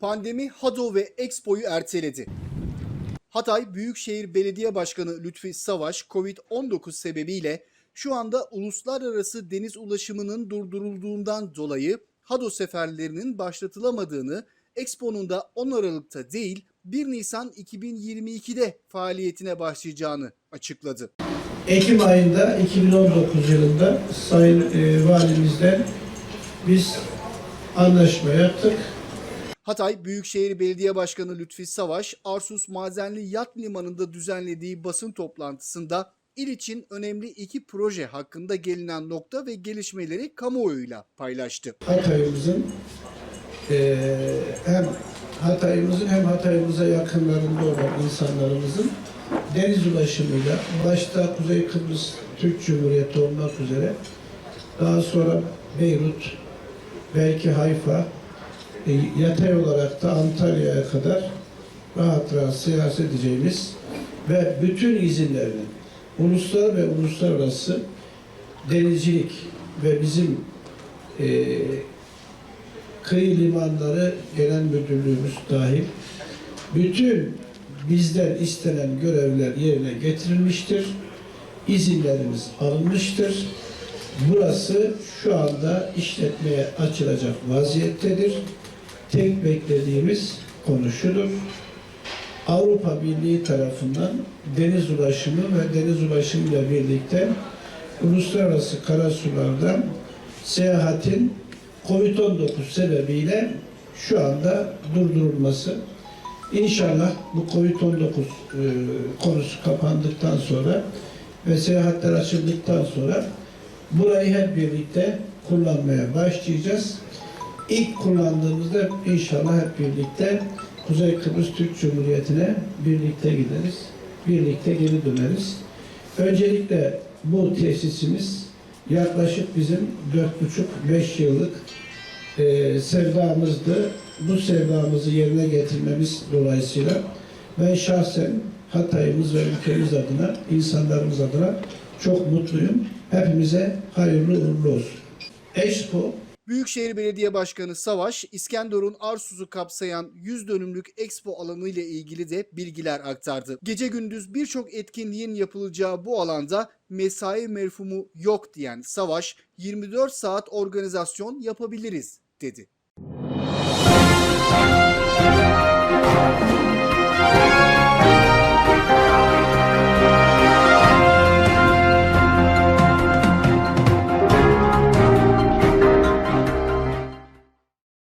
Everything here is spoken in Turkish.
Pandemi Hado ve Expo'yu erteledi. Hatay Büyükşehir Belediye Başkanı Lütfi Savaş, Covid-19 sebebiyle şu anda uluslararası deniz ulaşımının durdurulduğundan dolayı Hado seferlerinin başlatılamadığını, Expo'nun da 10 Aralık'ta değil 1 Nisan 2022'de faaliyetine başlayacağını açıkladı. Ekim ayında 2019 yılında Sayın e, Valimizden biz anlaşma yaptık. Hatay Büyükşehir Belediye Başkanı Lütfi Savaş, Arsus Mazenli Yat Limanı'nda düzenlediği basın toplantısında il için önemli iki proje hakkında gelinen nokta ve gelişmeleri kamuoyuyla paylaştı. Hatay'ımızın e, hem Hatay'ımızın hem Hatay'ımıza yakınlarında olan insanlarımızın deniz ulaşımıyla başta Kuzey Kıbrıs Türk Cumhuriyeti olmak üzere daha sonra Beyrut, belki Hayfa, e, yatay olarak da Antalya'ya kadar rahat rahat seyahat edeceğimiz ve bütün izinlerinin uluslar ve uluslararası denizcilik ve bizim e, kıyı limanları genel müdürlüğümüz dahil bütün bizden istenen görevler yerine getirilmiştir. İzinlerimiz alınmıştır. Burası şu anda işletmeye açılacak vaziyettedir. Tek beklediğimiz konu şudur. Avrupa Birliği tarafından deniz ulaşımı ve deniz ulaşımıyla birlikte uluslararası karasulardan seyahatin Covid-19 sebebiyle şu anda durdurulması. İnşallah bu Covid-19 e, konusu kapandıktan sonra ve seyahatler açıldıktan sonra burayı hep birlikte kullanmaya başlayacağız. İlk kullandığımızda inşallah hep birlikte Kuzey Kıbrıs Türk Cumhuriyeti'ne birlikte gideriz. Birlikte geri döneriz. Öncelikle bu tesisimiz yaklaşık bizim 4,5-5 yıllık e, sevdamızdı. Bu sevdamızı yerine getirmemiz dolayısıyla ben şahsen Hatay'ımız ve ülkemiz adına, insanlarımız adına çok mutluyum. Hepimize hayırlı uğurlu olsun. Expo Büyükşehir Belediye Başkanı Savaş, İskenderun Arsuz'u kapsayan 100 dönümlük Expo alanı ile ilgili de bilgiler aktardı. Gece gündüz birçok etkinliğin yapılacağı bu alanda mesai mefhumu yok diyen Savaş, 24 saat organizasyon yapabiliriz dedi.